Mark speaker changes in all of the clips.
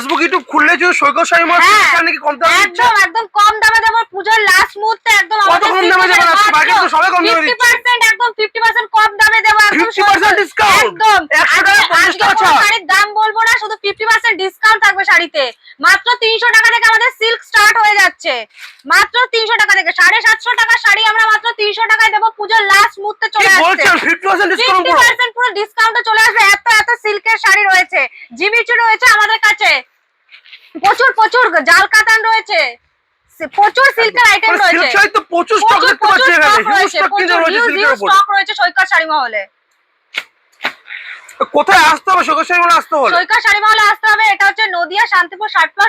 Speaker 1: Facebook YouTube খুললে যদি সৈকত শাড়ি মাল
Speaker 2: হ্যাঁ,
Speaker 1: নাকি কম দামে
Speaker 2: একদম একদম কম দামে দেবো। পুজোর লাস্ট মুহূর্তে একদম
Speaker 1: কত কম দামে দেবেন আজকে? বাকি তো সবাই কম দামে দিচ্ছে।
Speaker 2: 50% একদম 50% কম দামে দেবো একদম
Speaker 1: 50% discount?
Speaker 2: একদম।
Speaker 1: 100 টাকা, 50 টাকা।
Speaker 2: শাড়ির দাম বলব না শুধু 50% ডিসকাউন্ট থাকবে শাড়িতে। মাত্র 300 টাকা থেকে আমাদের সিল্ক স্টার্ট হয়ে যাচ্ছে। মাত্র 300 টাকা থেকে। 750 টাকা শাড়ি আমরা মাত্র 300 টাকায় দেবো। পুজোর লাস্ট মুহূর্তে চলে আসছে।
Speaker 1: বলছেন? ফিফটি পার্সেন্ট ডিসকাউন্ট পুরো
Speaker 2: 50% পুরো ডিসকাউন্টে চলে আসবে। এত এত সিল্কের শাড়ি রয়েছে। জিমিচু রয়েছে আমাদের কাছে। প্রচুর প্রচুর জাল কাতান রয়েছে। প্রচুর সিল্কের আইটেম
Speaker 1: মানে
Speaker 2: রয়েছে।
Speaker 1: তো প্রচুর স্টক দেখতে পাচ্ছি এখানে।
Speaker 2: রয়েছে
Speaker 1: স্টক
Speaker 2: স্টক সৈকত শাড়ি মহলে।
Speaker 1: কোথায় আসতে হবে? সৈকত শাড়ি মাল আসতে হলে?
Speaker 2: সৈকত শাড়ি মহলে আসতে হবে এটা হচ্ছে নদিয়া শান্তিপুর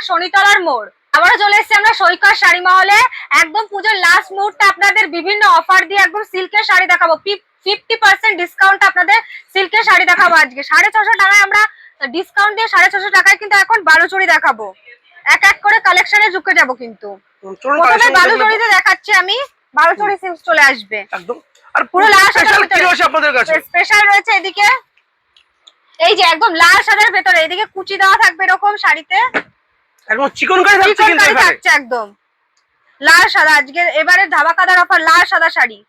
Speaker 2: শনিতলার মোড়। আবারও চলে এসেছি আমরা সৈকত শাড়ি মহলে। একদম পুজোর লাস্ট মুহূর্তে আপনাদের বিভিন্ন অফার দিয়ে একদম সিল্কের শাড়ি দেখাবো। ফিফটি পার্সেন্ট ডিসকাউন্ট আপনাদের সিল্কের শাড়ি দেখাবো আজকে। সাড়ে ছশো টাকায় আমরা ডিসকাউন্ট দিয়ে সাড়ে ছশো টাকায় কিন্তু এখন বারো বালুচুরি দেখাবো। এক এক করে কালেকশনে ঢুকে যাব কিন্তু। প্রথমে
Speaker 1: নেব।
Speaker 2: বালুচুরিতে দেখাচ্ছি আমি। বালুচুরি সিল্ক চলে আসবে।
Speaker 1: আর
Speaker 2: পুরো লাল
Speaker 1: স্পেশাল। রয়েছে
Speaker 2: এদিকে। এই যে একদম লাল সাদার ভেতরে। এদিকে কুচি দেওয়া থাকবে এরকম শাড়িতে।
Speaker 1: একদম চিকন কারি থাকছে কিন্তু
Speaker 2: থাকছে একদম। লাল সাদা। আজকে এবারে ধামাকাদার অফার লাল সাদা শাড়ি।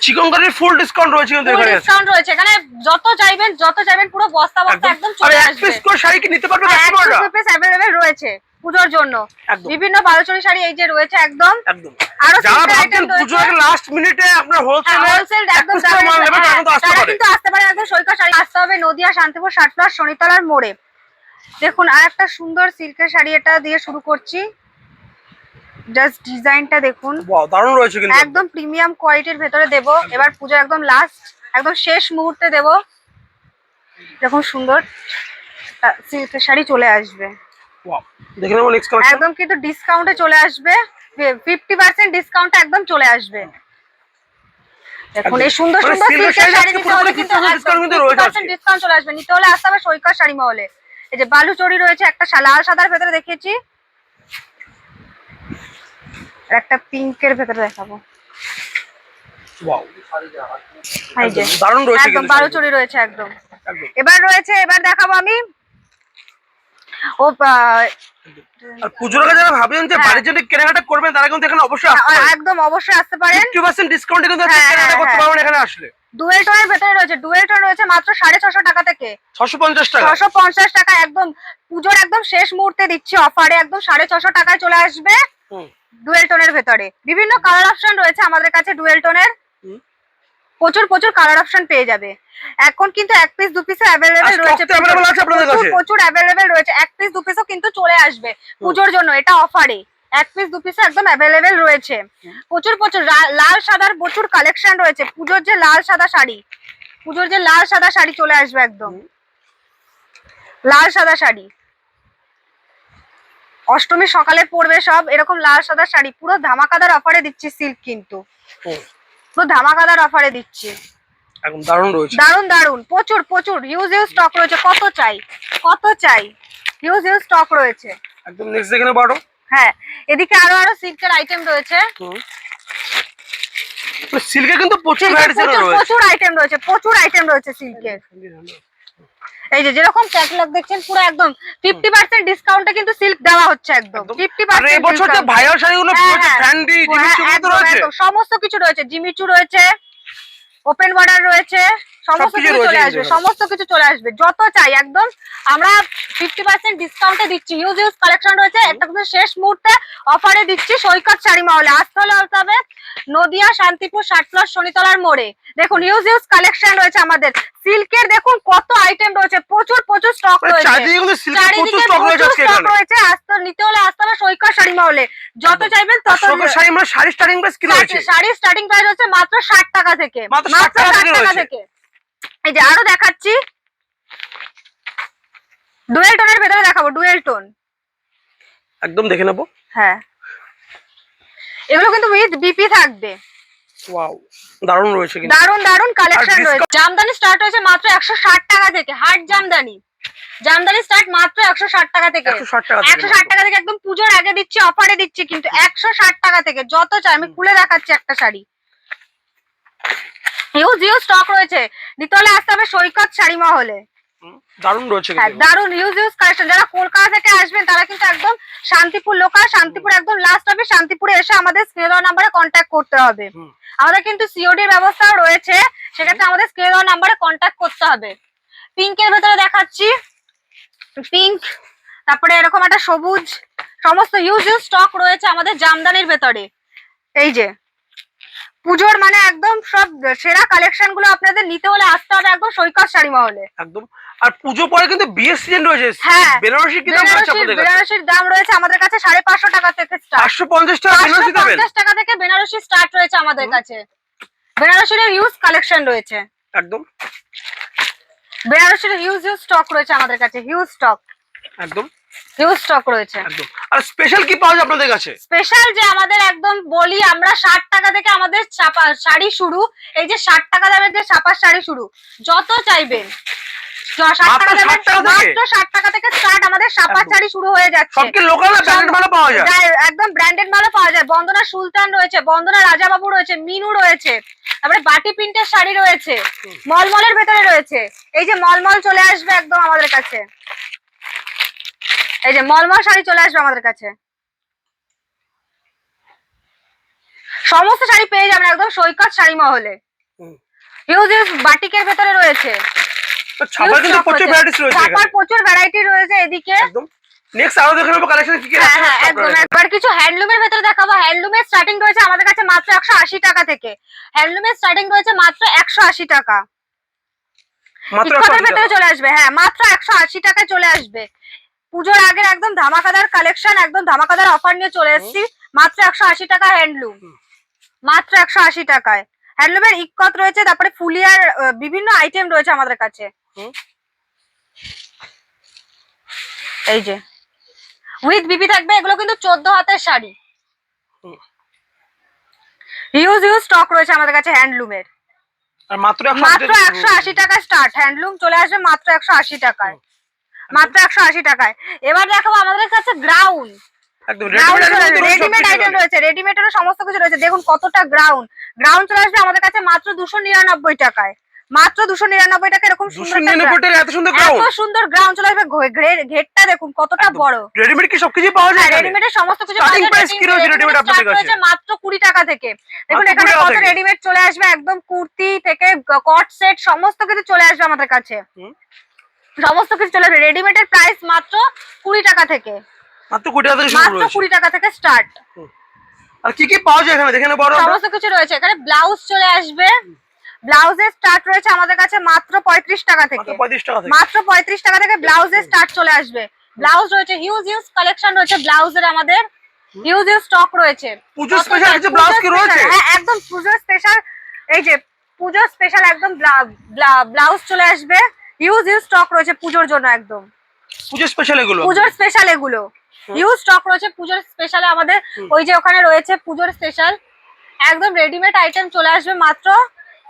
Speaker 1: চিকন কারির ফুল ডিসকাউন্ট রয়েছে কিন্তু এখানে।
Speaker 2: ডিসকাউন্ট রয়েছে। এখানে যত চাইবেন যত চাইবেন পুরো বস্তা বস্তা একদম।
Speaker 1: আর এক পিস করে শাড়ি কি নিতে পারবে
Speaker 2: হ্যাঁ,
Speaker 1: কাস্টমাররা
Speaker 2: 100 piece available রয়েছে পুজোর জন্য। বিভিন্ন বারোচরি শাড়ি এই যে রয়েছে একদম।
Speaker 1: একদম।
Speaker 2: আরও
Speaker 1: যারা ভাবছেন। পুজোর লাস্ট মিনিটে আপনার হোলসেল
Speaker 2: হোলসেল একদম
Speaker 1: মাল তারা কিন্তু আসতে পারে।
Speaker 2: কিন্তু আসতে পারে একদম সৈকত শাড়ি আসতে হবে নদিয়া শান্তিপুর ষাট প্লাস শনিতলার মোড়ে। দেখুন আর একটা সুন্দর সিল্কের শাড়ি এটা দিয়ে শুরু করছি। জাস্ট ডিজাইনটা দেখুন।
Speaker 1: দারুণ রয়েছে কিন্তু।
Speaker 2: একদম প্রিমিয়াম কোয়ালিটির ভেতরে দেব। এবার পুজো একদম লাস্ট একদম শেষ মুহূর্তে দেব। দেখুন সুন্দর সিল্কের শাড়ি চলে আসবে।
Speaker 1: দেখে নেব নেক্সট কালেকশন
Speaker 2: একদম কিন্তু ডিসকাউন্টে চলে আসবে। ফিফটি পার্সেন্ট ডিসকাউন্ট একদম চলে আসবে। দেখুন এই সুন্দর
Speaker 1: মানে
Speaker 2: সুন্দর সিল্কের
Speaker 1: শাড়ি
Speaker 2: নিতে হলে কিন্তু
Speaker 1: 50% কিন্তু রয়েছে।
Speaker 2: ডিসকাউন্ট চলে আসবে। নিতে হলে আসতে হবে সৈকত শাড়ি মহলে। এই যে বালুচড়ি রয়েছে একটা লাল সাদার ভেতরে দেখিয়েছি। আর একটা পিঙ্কের ভেতরে দেখাবো।
Speaker 1: দারুণ রয়েছে
Speaker 2: একদম রয়েছে একদম। এবার রয়েছে এবার দেখাবো আমি। ও
Speaker 1: আর পুজোর আগে যারা ভাবেন যে
Speaker 2: হ্যাঁ।
Speaker 1: বাড়ির জন্য কেনাকাটা করবেন তারা কিন্তু এখানে অবশ্যই
Speaker 2: একদম অবশ্যই আসতে পারেন।
Speaker 1: ডিসকাউন্টে কিন্তু
Speaker 2: হ্যাঁ,
Speaker 1: কেনাকাটা করতে
Speaker 2: হ্যাঁ।
Speaker 1: পারবেন এখানে আসলে।
Speaker 2: ডুয়েল টোনের ভেতরে রয়েছে ডুয়েল টোন রয়েছে মাত্র সাড়ে ছশো টাকা থেকে।
Speaker 1: ছশো পঞ্চাশ টাকা।
Speaker 2: ছশো পঞ্চাশ টাকা একদম। পুজোর একদম শেষ মুহূর্তে দিচ্ছি অফারে একদম সাড়ে ছশো টাকায় চলে আসবে। ডুয়েল টোনের ভেতরে। বিভিন্ন কালার অপশন রয়েছে আমাদের কাছে ডুয়েল টোনের প্রচুর প্রচুর কালার অপশন পেয়ে যাবে। এখন কিন্তু এক পিস দু পিসে অ্যাভেলেবেল রয়েছে? প্রচুর অ্যাভেলেবেল রয়েছে। এক পিস দু পিসও কিন্তু চলে আসবে পুজোর জন্য এটা অফারে এক পিস দু পিসে একদম অ্যাভেলেবেল রয়েছে। প্রচুর প্রচুর লাল সাদার প্রচুর কালেকশন রয়েছে। পুজোর যে লাল সাদা শাড়ি পুজোর যে লাল সাদা শাড়ি চলে আসবে একদম। লাল সাদা শাড়ি। অষ্টমী সকালে পরবে সব এরকম লাল সাদা শাড়ি পুরো ধামাকাদার অফারে দিচ্ছি সিল্ক কিন্তু। পুরো ধামাকাদার অফারে দিচ্ছি।
Speaker 1: একদম দারুণ রয়েছে।
Speaker 2: দারুণ দারুণ প্রচুর প্রচুর। হিউজ হিউজ স্টক রয়েছে। কত চাই? কত চাই? হিউজ হিউজ স্টক রয়েছে।
Speaker 1: একদম নেক্সট দেখে নেব
Speaker 2: হ্যাঁ। এদিকে আরও আরও সিল্কের আইটেম রয়েছে।
Speaker 1: সিল্কে কিন্তু প্রচুর
Speaker 2: প্রচুর আইটেম রয়েছে। প্রচুর আইটেম রয়েছে সিল্কের এই যে যেরকম ক্যাটালগ দেখছেন পুরো একদম ফিফটি পার্সেন্ট ডিসকাউন্টে কিন্তু সিল্ক দেওয়া হচ্ছে একদম
Speaker 1: একদম।
Speaker 2: ফিফটি
Speaker 1: আর এবছর যে
Speaker 2: পার্সেন্ট
Speaker 1: ভাইয়ার শাড়িগুলো পুরো
Speaker 2: হ্যাঁ।
Speaker 1: ফ্যান্ডি জিমিচু রয়েছে
Speaker 2: সমস্ত কিছু রয়েছে জিমিচু রয়েছে ওপেন বর্ডার রয়েছে সমস্ত কিছু চলে আসবে সমস্ত কিছু চলে আসবে যত চাই একদম আমরা ফিফটি পার্সেন্ট ডিসকাউন্টে দিচ্ছি ইউজ ইউজ কালেকশন রয়েছে একটা কিন্তু শেষ মুহূর্তে অফারে দিচ্ছি সৈকত শাড়ি মহলে আসতে হলে আসতে হবে নদিয়া শান্তিপুর ষাট প্লাস শনিতলার মোড়ে। দেখুন ইউজ ইউজ কালেকশন রয়েছে আমাদের সিল্কের দেখুন কত আইটেম রয়েছে প্রচুর প্রচুর স্টক
Speaker 1: মানে
Speaker 2: রয়েছে।
Speaker 1: চারিদিকে প্রচুর স্টক রয়েছে
Speaker 2: নিতে হলে আসতে হবে সৈকত শাড়ি মহলে যত চাইবেন তত
Speaker 1: শাড়ি মানে শাড়ি স্টার্টিং প্রাইস কি রয়েছে
Speaker 2: শাড়ির স্টার্টিং প্রাইস হচ্ছে মাত্র ষাট টাকা থেকে।
Speaker 1: মাত্র 60 টাকা থেকে
Speaker 2: এই যে আরও দেখাচ্ছি। ডুয়েল টোনের ভেতরে দেখাবো ডুয়েল টোন।
Speaker 1: একদম দেখে নেব।
Speaker 2: হ্যাঁ। এগুলো কিন্তু উইথ বিপি থাকবে।
Speaker 1: ওয়াও দারুণ রয়েছে কিন্তু।
Speaker 2: দারুণ দারুণ কালেকশন রয়েছে। জামদানি স্টার্ট হয়েছে মাত্র একশো ষাট টাকা থেকে। হাট জামদানি। জামদানি স্টার্ট মাত্র একশো ষাট টাকা থেকে।
Speaker 1: 160 টাকা থেকে।
Speaker 2: একশো ষাট টাকা থেকে একদম পুজোর আগে দিচ্ছি অফারে দিচ্ছি কিন্তু একশো ষাট টাকা থেকে যত চাই আমি খুলে দেখাচ্ছি একটা শাড়ি। হিউজ হিউজ স্টক রয়েছে। হলে আসতে হবে সৈকত শাড়ি মহলে।
Speaker 1: দারুণ রয়েছে
Speaker 2: হ্যাঁ কালেকশন যারা কলকাতা থেকে আসবেন তারা কিন্তু একদম শান্তিপুর লোকাল শান্তিপুর একদম লাস্ট হবে শান্তিপুরে এসে আমাদের স্ক্রিনে দেওয়া নাম্বারে কন্ট্যাক্ট করতে হবে। আমাদের কিন্তু সিওডির ব্যবস্থাও রয়েছে সেক্ষেত্রে আমাদের স্ক্রিনে দেওয়া নাম্বারে কন্ট্যাক্ট করতে হবে। পিঙ্কের ভেতরে দেখাচ্ছি। পিঙ্ক তারপরে এরকম একটা সবুজ সমস্ত ইউজ ইউজ স্টক রয়েছে আমাদের জামদানির ভেতরে। এই যে পুজোর মানে একদম সব সেরা কালেকশনগুলো আপনাদের নিতে হলে আসতে হবে একদম সৈকত শাড়ি মহলে।
Speaker 1: একদম। আর পুজো পরে কিন্তু বিয়ের সিজন রয়েছে
Speaker 2: হ্যাঁ।
Speaker 1: বেনারসি কি দাম
Speaker 2: বেনারসির
Speaker 1: আপনাদের কাছে?
Speaker 2: বেনারসির দাম রয়েছে আমাদের কাছে সাড়ে পাঁচশো টাকা থেকে স্টার্ট
Speaker 1: পাঁচশো পঞ্চাশ টাকা বেনারসি দেবেন?
Speaker 2: পঞ্চাশ টাকা থেকে বেনারসি স্টার্ট রয়েছে আমাদের কাছে। বেনারসির ইউজ কালেকশন রয়েছে।
Speaker 1: একদম।
Speaker 2: বেনারসির হিউজ হিউজ স্টক রয়েছে আমাদের কাছে হিউজ স্টক
Speaker 1: একদম।
Speaker 2: হিউজ স্টক রয়েছে।
Speaker 1: একদম। আর স্পেশাল কি পাওয়া যায় আপনাদের কাছে?
Speaker 2: স্পেশাল যে আমাদের একদম বলি আমরা ষাট টাকা থেকে আমাদের ছাপা শাড়ি শুরু এই যে ষাট টাকা দামের যে ছাপার শাড়ি শুরু যত চাইবেন। ষাট
Speaker 1: মাত্র
Speaker 2: টাকা
Speaker 1: 60 টাকা থেকে?
Speaker 2: মাত্র ষাট টাকা থেকে স্টার্ট আমাদের ছাপার
Speaker 1: একদম।
Speaker 2: হয়ে
Speaker 1: ব্র্যান্ডেড মালও পাওয়া যায়
Speaker 2: বন্দনা সুলতান রয়েছে বন্দনা রাজাবাবু রয়েছে মিনু রয়েছে তারপরে বাটি প্রিন্টের শাড়ি রয়েছে মলমলের ভেতরে রয়েছে এই যে মলমল চলে আসবে একদম আমাদের কাছে। এই যে মলমল শাড়ি চলে আসবে আমাদের কাছে। সমস্ত শাড়ি পেয়ে যাবেন একদম সৈকত শাড়ি মহলে। বাটিকের ভেতরে রয়েছে।
Speaker 1: ছাপার প্রচুর
Speaker 2: ভ্যারাইটি রয়েছে এদিকে।
Speaker 1: একদম। নেক্সট আরও দেখে নেব কালেকশন কি কি
Speaker 2: হ্যাঁ
Speaker 1: আছে
Speaker 2: হ্যাঁ একদম একবার কিছু হ্যান্ডলুমের ভেতরে দেখাবো। হ্যান্ডলুমের স্টার্টিং রয়েছে আমাদের কাছে মাত্র একশো আশি টাকা থেকে। হ্যান্ডলুমের স্টার্টিং রয়েছে মাত্র একশো আশি টাকা।
Speaker 1: মাত্র 180
Speaker 2: ভেতরে
Speaker 1: টাকা।
Speaker 2: চলে আসবে। হ্যাঁ মাত্র একশো আশি টাকায় চলে আসবে। পুজোর আগের একদম ধামাকাদার কালেকশন একদম ধামাকাদার অফার নিয়ে চলে এসেছি। মাত্র একশো আশি টাকা হ্যান্ডলুম মাত্র একশো আশি টাকায়। হ্যান্ডলুমের ইকত রয়েছে তারপরে ফুলিয়ার বিভিন্ন আইটেম রয়েছে আমাদের কাছে। এই যে। উইথ বিবি থাকবে এগুলো কিন্তু চোদ্দ হাতের শাড়ি। হিউজ হিউজ স্টক রয়েছে আমাদের কাছে হ্যান্ডলুমের
Speaker 1: মাত্র
Speaker 2: মাত্র একশো আশি টাকা স্টার্ট হ্যান্ডলুম চলে আসবে মাত্র একশো আশি টাকায়। মাত্র একশো আশি টাকায়। এবার দেখাবো আমাদের কাছে গ্রাউন্ড
Speaker 1: রেডিমেড
Speaker 2: আইটেম রয়েছে। রেডিমেডেরও সমস্ত কিছু রয়েছে। দেখুন কতটা গ্রাউন্ড গ্রাউন্ড চলে আসবে আমাদের কাছে মাত্র দুশো নিরানব্বই টাকায়। মাত্র দুশো নিরানব্বই টাকা এরকম সুন্দর
Speaker 1: এত সুন্দর
Speaker 2: এত
Speaker 1: গ্রাউন্ড
Speaker 2: সুন্দর গ্রাউন্ড চলে আসবে ঘেরটা দেখুন কতটা বড়।
Speaker 1: রেডিমেড কি সবকিছু পাওয়া যায়?
Speaker 2: রেডিমেডের সমস্ত কিছু? মাত্র কুড়ি টাকা থেকে। দেখুন এখানে কত রেডিমেড চলে আসবে একদম কুর্তি থেকে কট সেট সমস্ত কিছু চলে আসবে আমাদের কাছে। সমস্ত কিছু চলে আসবে। রেডিমেডের প্রাইস মাত্র কুড়ি টাকা থেকে।
Speaker 1: মাত্র কোটি টাকা থেকে
Speaker 2: মাত্র কুড়ি টাকা থেকে স্টার্ট
Speaker 1: আর কি কি পাওয়া যায় এখানে? দেখে নেব আরও আমরা?
Speaker 2: সমস্ত কিছু রয়েছে। এখানে ব্লাউজ চলে আসবে। ব্লাউজের স্টার্ট রয়েছে আমাদের কাছে মাত্র পঁয়ত্রিশ টাকা থেকে। মাত্র পঁয়ত্রিশ টাকা থেকে ব্লাউজের স্টার্ট চলে আসবে। ব্লাউজ রয়েছে হিউজ হিউজ কালেকশন রয়েছে ব্লাউজের আমাদের। হিউজ হিউজ স্টক রয়েছে।
Speaker 1: পুজোর স্পেশাল
Speaker 2: চাই?
Speaker 1: ব্লাউজ কি রয়েছে?
Speaker 2: হ্যাঁ একদম পুজোর স্পেশাল এই যে পুজোর স্পেশাল একদম ব্লাউজ চলে আসবে। হিউজ হিউজ স্টক রয়েছে পুজোর জন্য একদম।
Speaker 1: পুজোর স্পেশাল এগুলো?
Speaker 2: পুজোর স্পেশাল এগুলো। হিউজ স্টক রয়েছে পুজোর স্পেশালে আমাদের। ওই যে ওখানে রয়েছে পুজোর স্পেশাল একদম রেডিমেড আইটেম চলে আসবে মাত্র।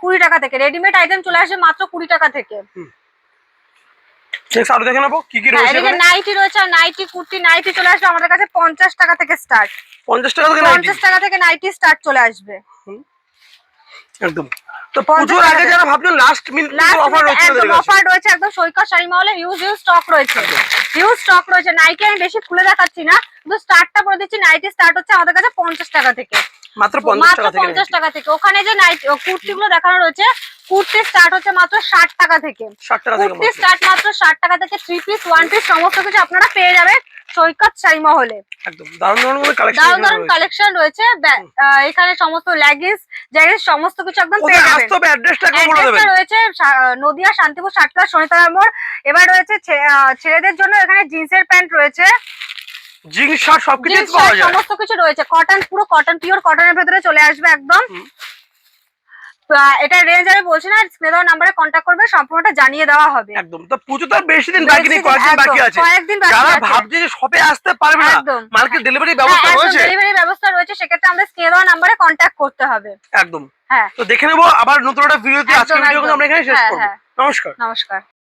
Speaker 2: কুড়ি টাকা থেকে। রেডিমেড আইটেম চলে আসবে মাত্র কুড়ি টাকা থেকে।
Speaker 1: আরও দেখে নেব কি কি
Speaker 2: হ্যাঁ,
Speaker 1: রয়েছে এখানে?
Speaker 2: নাইটি রয়েছে আর নাইটি কুর্তি। নাইটি চলে আসবে আমাদের কাছে পঞ্চাশ টাকা থেকে স্টার্ট
Speaker 1: টাকা থেকে নাইটি
Speaker 2: টাকা থেকে নাইটি স্টার্ট চলে আসবে।
Speaker 1: একদম। তো
Speaker 2: পঞ্চাশ
Speaker 1: পুজোর আগে যারা ভাবছেন লাস্ট মিনিট অফার রয়েছে
Speaker 2: একদম অফার রয়েছে একদম সৈকত শাড়ি মহলে হিউজ হিউজ স্টক রয়েছে হিউজ স্টক রয়েছে। নাইটি আমি বেশি খুলে দেখাচ্ছি না। শুধু স্টার্টটা দিচ্ছি। নাইটি স্টার্ট হচ্ছে আমাদের কাছে পঞ্চাশ টাকা থেকে।
Speaker 1: মাত্র পঞ্চাশ
Speaker 2: মাত্র
Speaker 1: টাকা থেকে
Speaker 2: ওখানে যে নাইট কুর্তি গুলো দেখানো রয়েছে কুর্তি স্টার্ট হচ্ছে মাত্র ষাট টাকা থেকে।
Speaker 1: ষাট টাকা থেকে
Speaker 2: কুর্তি স্টার্ট মাত্র ষাট টাকা থেকে থ্রি পিস ওয়ান পিস সমস্ত কিছু আপনারা পেয়ে যাবেন সৈকত শাড়ি মহলে
Speaker 1: একদম। দারুণ দারুণ কালেকশন
Speaker 2: দারুণ দারুণ কালেকশন রয়েছে। এখানে সমস্ত লেগিংস জ্যাগিংস সমস্ত কিছু একদম পেয়ে যাবেন।
Speaker 1: আসতে অ্যাড্রেসটা বলে দেবেন।
Speaker 2: রয়েছে নদিয়া শান্তিপুর সাতটা শনিতলা মোড়। এবার রয়েছে ছেলেদের জন্য এখানে জিন্সের প্যান্ট রয়েছে।
Speaker 1: জিন্স শার্ট সবকিছু পাওয়া যায়।
Speaker 2: সমস্ত কিছু রয়েছে। কটন পুরো কটন পিওর কটনের ভেতরে চলে আসবে একদম। এটা রেঞ্জ আমি বলছি না স্ক্রিনে দেওয়া নাম্বারে কন্ট্যাক্ট করবে সম্পূর্ণটা জানিয়ে দেওয়া হবে।
Speaker 1: একদম। তো পুজো তো বেশি দিন বাকি নেই কয়েকদিন বাকি আছে।
Speaker 2: কয়েকদিন বাকি
Speaker 1: যারা ভাবছে যে শপে আসতে পারবে না
Speaker 2: একদম।
Speaker 1: মার্কেট ডেলিভারি ব্যবস্থা
Speaker 2: হ্যাঁ,
Speaker 1: রয়েছে।
Speaker 2: ডেলিভারি ব্যবস্থা রয়েছে সেক্ষেত্রে আমাদের স্ক্রিনে দেওয়া নাম্বারে কন্ট্যাক্ট করতে হবে।
Speaker 1: একদম।
Speaker 2: হ্যাঁ।
Speaker 1: তো দেখে নেব আবার নতুন একটা ভিডিওতে আজকের ভিডিও আমরা এখানে শেষ
Speaker 2: হ্যাঁ,
Speaker 1: করব।
Speaker 2: হ্যাঁ।
Speaker 1: নমস্কার।
Speaker 2: নমস্কার।